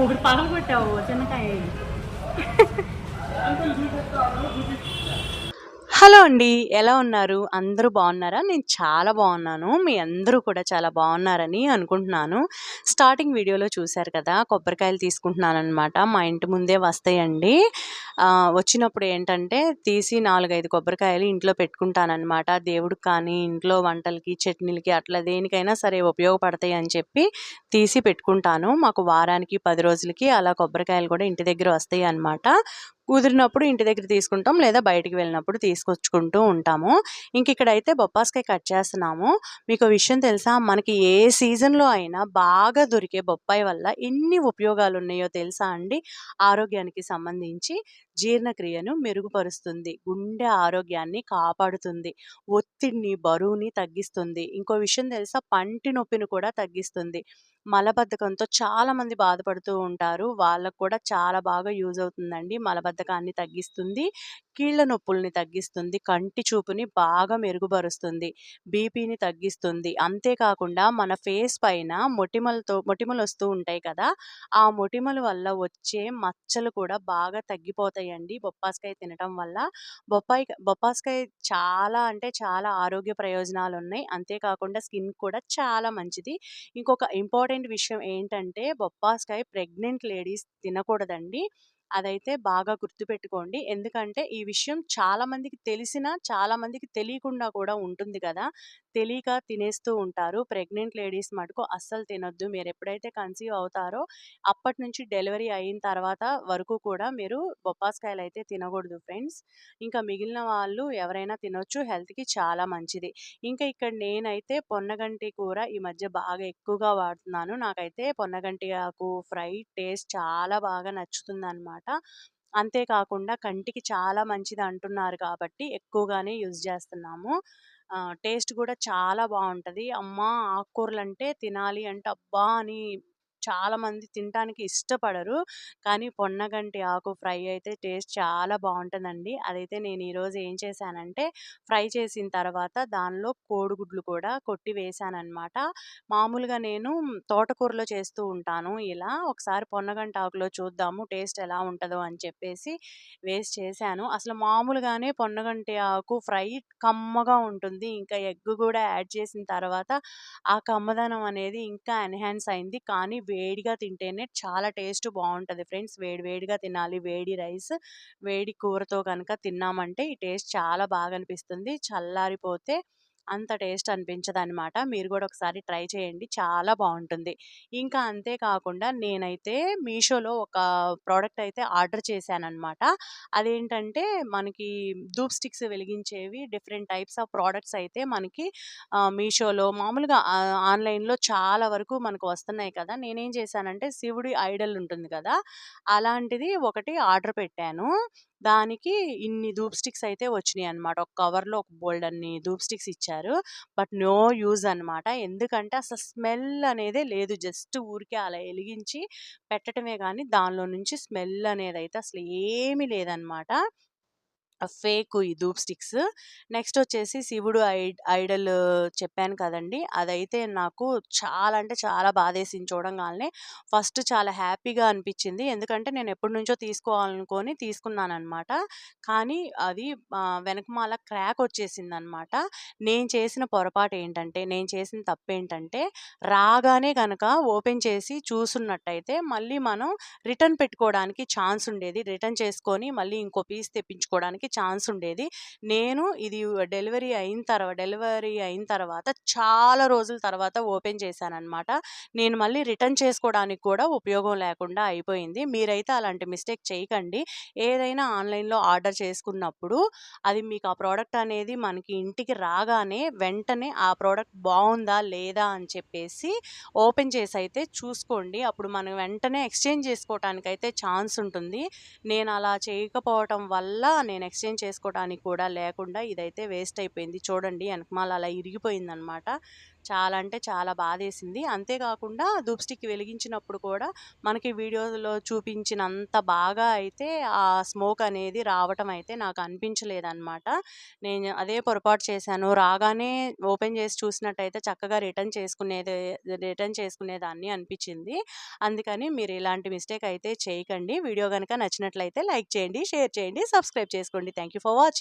ఒకటి పగలు కొట్టావు చిన్నకాయ. హలో అండి. ఎలా ఉన్నారు? అందరూ బాగున్నారా? నేను చాలా బాగున్నాను. మీ అందరూ కూడా చాలా బాగున్నారని అనుకుంటున్నాను. స్టార్టింగ్ వీడియోలో చూశారు కదా కొబ్బరికాయలు తీసుకుంటున్నాను అనమాట మా ఇంటి ముందే వస్తాయండి. వచ్చినప్పుడు ఏంటంటే తీసి నాలుగైదు కొబ్బరికాయలు ఇంట్లో పెట్టుకుంటానన్నమాట. దేవుడికి కానీ ఇంట్లో వంటలకి చట్నీలకి అట్లా దేనికైనా సరే ఉపయోగపడతాయి అని చెప్పి తీసి పెట్టుకుంటాను. మాకు వారానికి పది రోజులకి అలా కొబ్బరికాయలు కూడా ఇంటి దగ్గర వస్తాయి అనమాట కుదిరినప్పుడు ఇంటి దగ్గర తీసుకుంటాం లేదా బయటికి వెళ్ళినప్పుడు తీసుకొచ్చుకుంటూ ఉంటాము. ఇంక ఇక్కడైతే బొప్పాస్కాయ కట్ చేస్తున్నాము. మీకు విషయం తెలుసా? మనకి ఏ సీజన్లో అయినా బాగా దొరికే బొప్పాయి వల్ల ఎన్ని ఉపయోగాలు ఉన్నాయో తెలుసా అండి? ఆరోగ్యానికి సంబంధించి. జీర్ణక్రియను మెరుగుపరుస్తుంది. గుండె ఆరోగ్యాన్ని కాపాడుతుంది. ఒత్తిడిని బరువుని తగ్గిస్తుంది. ఇంకో విషయం తెలుసా? పంటి నొప్పిని కూడా తగ్గిస్తుంది. మలబద్ధకంతో చాలా మంది బాధపడుతూ ఉంటారు. వాళ్ళకు కూడా చాలా బాగా యూజ్ అవుతుందండి. మలబద్ధకాన్ని తగ్గిస్తుంది. కీళ్ళ నొప్పుల్ని తగ్గిస్తుంది. కంటి చూపుని బాగా మెరుగుపరుస్తుంది. బీపీని తగ్గిస్తుంది. అంతేకాకుండా మన ఫేస్ పైన మొటిమలతో మొటిమలు వస్తూ ఉంటాయి కదా? ఆ మొటిమల వల్ల వచ్చే మచ్చలు కూడా బాగా తగ్గిపోతాయి అండి. బొప్పాస్కాయ తినటం వల్ల. బొప్పాయి బొప్పాస్కాయ చాలా అంటే చాలా ఆరోగ్య ప్రయోజనాలు ఉన్నాయి అంతేకాకుండా స్కిన్ కూడా చాలా మంచిది. ఇంకొక ఇంపార్టెంట్ విషయం ఏంటంటే బొప్పాస్కాయ ప్రెగ్నెంట్ లేడీస్ తినకూడదండి. అదైతే బాగా గుర్తుపెట్టుకోండి. ఎందుకంటే ఈ విషయం చాలా మందికి తెలిసినా చాలా మందికి తెలియకుండా కూడా ఉంటుంది కదా. తెలియక తినేస్తూ ఉంటారు. ప్రెగ్నెంట్ లేడీస్ మటుకు అస్సలు తినొద్దు. మీరు ఎప్పుడైతే కన్సీవ్ అవుతారో అప్పటి నుంచి డెలివరీ అయిన తర్వాత వరకు కూడా మీరు బొప్పాస్కాయలు అయితే తినకూడదు ఫ్రెండ్స్. ఇంకా మిగిలిన వాళ్ళు ఎవరైనా తినొచ్చు. హెల్త్కి చాలా మంచిది. ఇంకా ఇక్కడ నేనైతే పొన్నగంటి కూర ఈ మధ్య బాగా ఎక్కువగా వాడుతున్నాను. నాకైతే పొన్నగంటి ఆకు ఫ్రై టేస్ట్ చాలా బాగా నచ్చుతుంది అనమాట అంతేకాకుండా కంటికి చాలా మంచిది అంటున్నారు కాబట్టి ఎక్కువగానే యూజ్ చేస్తున్నాము. టేస్ట్ కూడా చాలా బాగుంటుంది. అమ్మ! ఆకుకూరలు అంటే తినాలి అంటే అబ్బా! అని చాలా మంది తినడానికి ఇష్టపడరు. కానీ పొన్నగంటి ఆకు ఫ్రై అయితే టేస్ట్ చాలా బాగుంటుందండి అదైతే నేను ఈరోజు ఏం చేశానంటే ఫ్రై చేసిన తర్వాత దానిలో కోడిగుడ్లు కూడా కొట్టి వేశానమాట మామూలుగా నేను తోటకూరలో చేస్తూ ఉంటాను. ఇలా ఒకసారి పొన్నగంటి ఆకులో చూద్దాము టేస్ట్ ఎలా ఉంటుందో అని చెప్పేసి వేస్ట్ చేశాను. అసలు మామూలుగానే పొన్నగంటి ఆకు ఫ్రై కమ్మగా ఉంటుంది. ఇంకా ఎగ్ కూడా యాడ్ చేసిన తర్వాత ఆ కమ్మదనం అనేది ఇంకా ఎన్హాన్స్ అయింది. కానీ వేడిగా తింటేనే చాలా టేస్ట్ బాగుంటుంది ఫ్రెండ్స్. వేడి వేడిగా తినాలి. వేడి రైస్ వేడి కూరతో కనుక తిన్నామంటే ఈ టేస్ట్ చాలా బాగా అనిపిస్తుంది చల్లారిపోతే అంత టేస్ట్ అనిపించదనమాట మీరు కూడా ఒకసారి ట్రై చేయండి. చాలా బాగుంటుంది. ఇంకా అంతేకాకుండా నేనైతే మీషోలో ఒక ప్రోడక్ట్ అయితే ఆర్డర్ చేశానన్నమాట. అదేంటంటే మనకి ధూప్ స్టిక్స్ వెలిగించేవి డిఫరెంట్ టైప్స్ ఆఫ్ ప్రోడక్ట్స్ అయితే మనకి మీషోలో మామూలుగా ఆన్లైన్లో చాలా వరకు మనకు వస్తున్నాయి కదా! నేనేం చేశానంటే శివుడి ఐడల్ ఉంటుంది కదా! అలాంటిది ఒకటి ఆర్డర్ పెట్టాను. దానికి ఇన్ని ధూప్ స్టిక్స్ అయితే వచ్చినాయి అనమాట ఒక కవర్లో ఒక బోల్డ్ అన్ని ధూప్ స్టిక్స్ ఇచ్చారు. బట్ నో యూజ్ అనమాట ఎందుకంటే అసలు స్మెల్ అనేదే లేదు. జస్ట్ ఊరికే అలా వెలిగించి పెట్టడమే కానీ దానిలో నుంచి స్మెల్ అనేది అయితే అసలు ఏమీ లేదనమాట ఫేక్ ఈ ధూప్ స్టిక్స్. నెక్స్ట్ వచ్చేసి శివుడు ఐ ఐడల్ చెప్పాను కదండి. అదైతే నాకు చాలా అంటే చాలా బాధేసింది చూడంగానే ఫస్ట్ చాలా హ్యాపీగా అనిపించింది. ఎందుకంటే నేను ఎప్పటి నుంచో తీసుకోవాలనుకొని తీసుకున్నాను అనమాట కానీ అది వెనకమాల క్రాక్ వచ్చేసింది అనమాట నేను చేసిన పొరపాటు ఏంటంటే నేను చేసిన తప్పు ఏంటంటే రాగానే కనుక ఓపెన్ చేసి చూసున్నట్టయితే మళ్ళీ మనం రిటర్న్ పెట్టుకోవడానికి ఛాన్స్ ఉండేది. రిటర్న్ చేసుకొని మళ్ళీ ఇంకో పీస్ తెప్పించుకోవడానికి ఛాన్స్ ఉండేది. నేను ఇది డెలివరీ అయిన తర్వాత డెలివరీ అయిన తర్వాత చాలా రోజుల తర్వాత ఓపెన్ చేశానమాట నేను మళ్ళీ రిటర్న్ చేసుకోవడానికి కూడా ఉపయోగం లేకుండా అయిపోయింది. మీరైతే అలాంటి మిస్టేక్ చేయకండి. ఏదైనా ఆన్లైన్లో ఆర్డర్ చేసుకున్నప్పుడు అది మీకు ఆ ప్రోడక్ట్ అనేది మనకి ఇంటికి రాగానే వెంటనే ఆ ప్రోడక్ట్ బాగుందా లేదా అని చెప్పేసి ఓపెన్ చేసి అయితే చూసుకోండి. అప్పుడు మనం వెంటనే ఎక్స్చేంజ్ చేసుకోవటానికి అయితే ఛాన్స్ ఉంటుంది. నేను అలా చేయకపోవటం వల్ల నేను ఎక్స్ ఎక్స్చేంజ్ చేసుకోవడానికి కూడా లేకుండా ఇదైతే వేస్ట్ అయిపోయింది. చూడండి వెనకమాల అలా ఇరిగిపోయింది అనమాట చాలా అంటే చాలా బాధేసింది. అంతేకాకుండా ధూప్ స్టిక్ వెలిగించినప్పుడు కూడా మనకి వీడియోలో చూపించినంత బాగా అయితే ఆ స్మోక్ అనేది రావటం అయితే నాకు అనిపించలేదన్నమాట. నేను అదే పొరపాటు చేశాను. రాగానే ఓపెన్ చేసి చూసినట్టయితే చక్కగా రిటర్న్ చేసుకునేది రిటర్న్ చేసుకునేదాన్ని అనిపించింది. అందుకని మీరు ఇలాంటి మిస్టేక్ అయితే చేయకండి. వీడియో కనుక నచ్చినట్లయితే లైక్ చేయండి షేర్ చేయండి సబ్స్క్రైబ్ చేసుకోండి. Thank you for watching.